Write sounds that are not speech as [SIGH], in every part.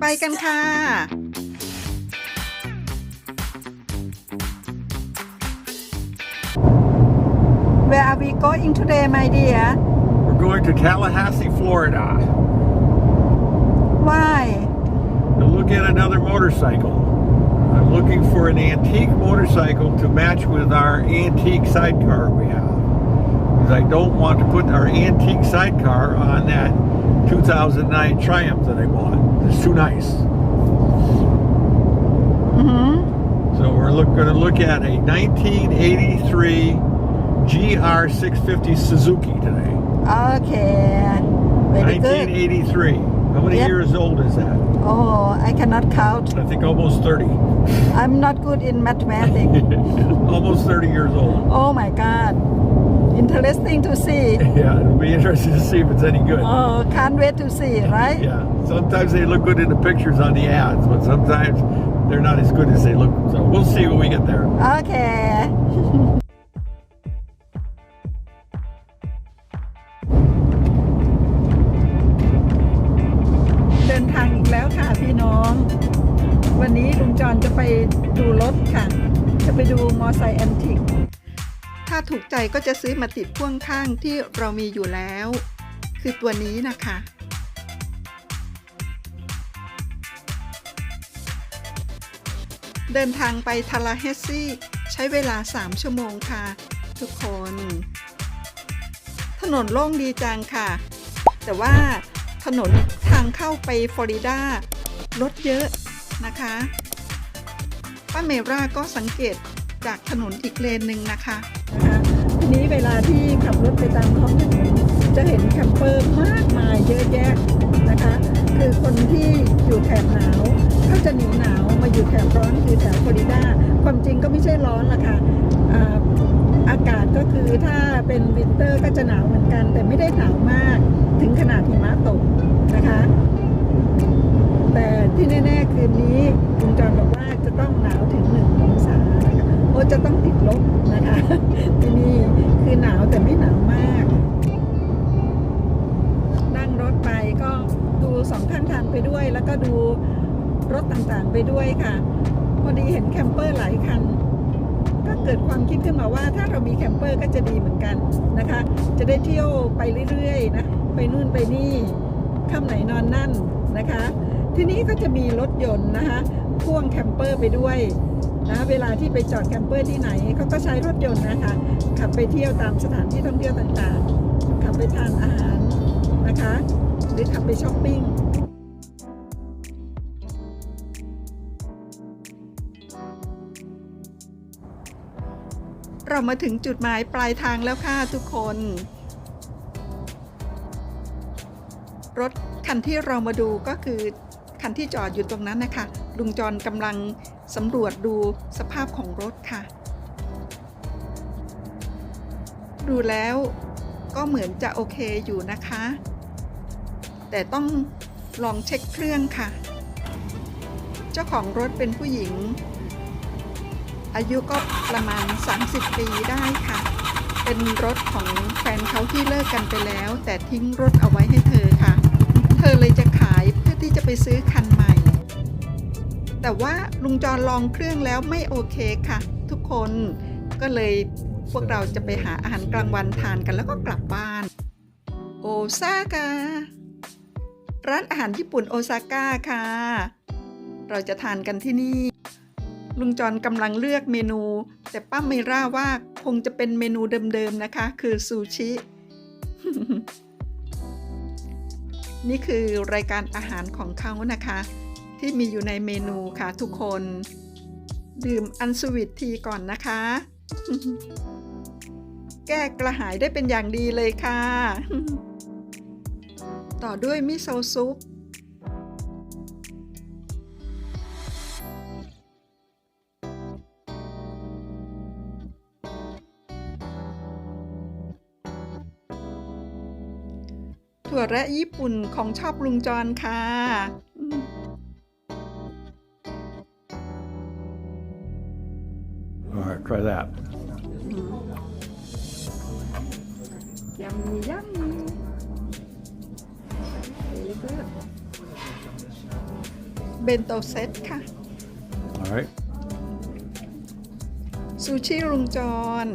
ไปกันค่ะ Where are we going today, my dear? We're going to Tallahassee, Florida Why? To look at another motorcycle. I'm looking for an antique motorcycle to match with our antique sidecar we have. Because I don't want to put our antique sidecar on that 2009 Triumph that I bought. It's too nice. Mm-hmm. So we're look, going to look at a 1983 GR650 Suzuki today. Okay. Very good. 1983. How many Yep. years old is that? Oh, I cannot count. I think almost 30. I'm not good in mathematics. [LAUGHS] almost 30 years old. Oh my God. Interesting to see. [LAUGHS] Yeah, it'll be interesting to see if it's any good. Oh, can't wait to see, right? Yeah, sometimes they look good in the pictures on the ads, but sometimes they're not as good as they look. So we'll see when we get there. Okay. [LAUGHS] วันนี้ลุงจรจะไปดูรถค่ะ จะไปดูมอไซค์แอนติก ถ้าถูกใจก็จะซื้อมาติดพ่วงข้างที่เรามีอยู่แล้ว คือตัวนี้นะคะ เดินทางไปทาลาเฮสซี่ใช้เวลา 3 ชั่วโมงค่ะ ทุกคน ถนนโล่งดีจังค่ะ แต่ว่าถนนทางเข้าไปฟลอริดารถเยอะนะคะ ป้าเมราก็สังเกตจากถนนอีกเลนหนึ่งนะคะนะคะทีนี้เวลาที่ขับรถไปตามท้องถนนจะเห็นแคมเปอร์มากมายเยอะแยะนะคะ คือคนที่อยู่แถบหนาวเขาจะหนีหนาวมาอยู่แถบร้อนคือแถบฟลอริดาความจริงก็ไม่ใช่ร้อนละค่ะอ่าอากาศก็คือถ้าเป็นวินเตอร์ก็จะหนาวเหมือนกัน แต่ไม่ได้หนาวมากถึงขนาดหิมะตกนะคะ แต่ที่แน่ๆคืนนี้คุณจอนบอกว่าจะต้องหนาวถึงหนึ่งองศาโอ้จะต้องติดลบนะคะ ที่นี่คือหนาวแต่ไม่หนาวมาก นั่งรถไปก็ดูสองข้างทางไปด้วย แล้วก็ดูรถต่างๆไปด้วยค่ะ พอดีเห็นแคมเปอร์หลายคันก็เกิดความคิดขึ้นมาว่าถ้าเรามีแคมเปอร์ก็จะดีเหมือนกันนะคะ จะได้เที่ยวไปเรื่อยๆนะ ไปนู่นไปนี่ค่ำไหนนอนนั่น ที่นี้ก็จะมีรถยนต์นะคะพ่วงแคมเปอร์ไปด้วยนะเวลาที่ไปจอดแคมเปอร์ที่ไหนเขาก็ใช้รถยนต์นะคะขับไปเที่ยวตามสถานที่ท่องเที่ยวต่างๆ ขับไปทานอาหารนะคะ หรือขับไปช้อปปิ้งเรามาถึงจุดหมายปลายทางแล้วค่ะทุกคน รถคันที่เรามาดูก็คือ คันที่จอดอยู่ตรงนั้นนะคะ ลุงจรกำลังสำรวจดูสภาพของรถค่ะ ดูแล้วก็เหมือนจะโอเคอยู่นะคะ แต่ต้องลองเช็คเครื่องค่ะ เจ้าของรถเป็นผู้หญิง อายุก็ประมาณ 30 ปีได้ค่ะ เป็นรถของแฟนเขาที่เลิกกันไปแล้ว แต่ทิ้งรถเอาไว้ให้เธอค่ะ เธอเลยจะ ไปซื้อคันใหม่ แต่ว่าลุงจรลองเครื่องแล้วไม่โอเคค่ะ ทุกคนก็เลยพวกเราจะไปหาอาหารกลางวันทานกันแล้วก็กลับบ้าน โอซาก้าร้านอาหารญี่ปุ่นโอซาก้าค่ะ เราจะทานกันที่นี่ ลุงจรกำลังเลือกเมนู แต่ป้าเมร่าว่าคงจะเป็นเมนูเดิมๆนะคะ คือซูชิ นี่คือรายการอาหารของเขานะคะ ที่มีอยู่ในเมนูค่ะทุกคน ดื่มอันสวิตทีก่อนนะคะ แก้กระหายได้เป็นอย่างดีเลยค่ะ ต่อด้วยมิโซซุป ถั่วแระญี่ปุ่นของชอบลุงจรค่ะอ l right, ยำยำเบนโตเซตค่ะ alright ซูชิลุงจร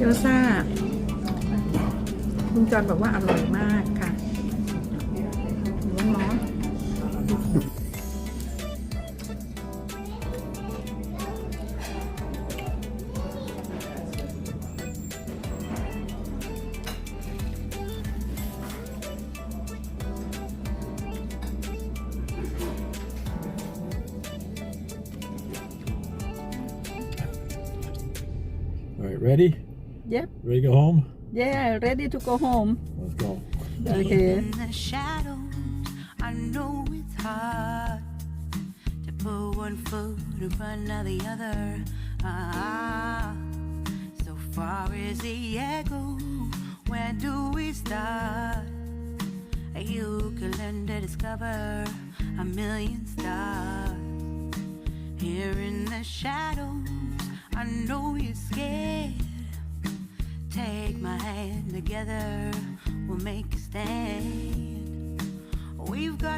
เกี๊ยวซ่าลุงจรบอกว่าอร่อยมากค่ะร้อนร้อนๆ All right, ready? Yep. Ready to go home? Yeah, ready to go home. Let's go. Okay. In the shadows, I know it's hard to put one foot in front of the other. Ah, so far as the echo, where do we start? You can learn to discover a million stars. Here in the shadows, I know you're scared. Hand together, we'll make a stand. We've got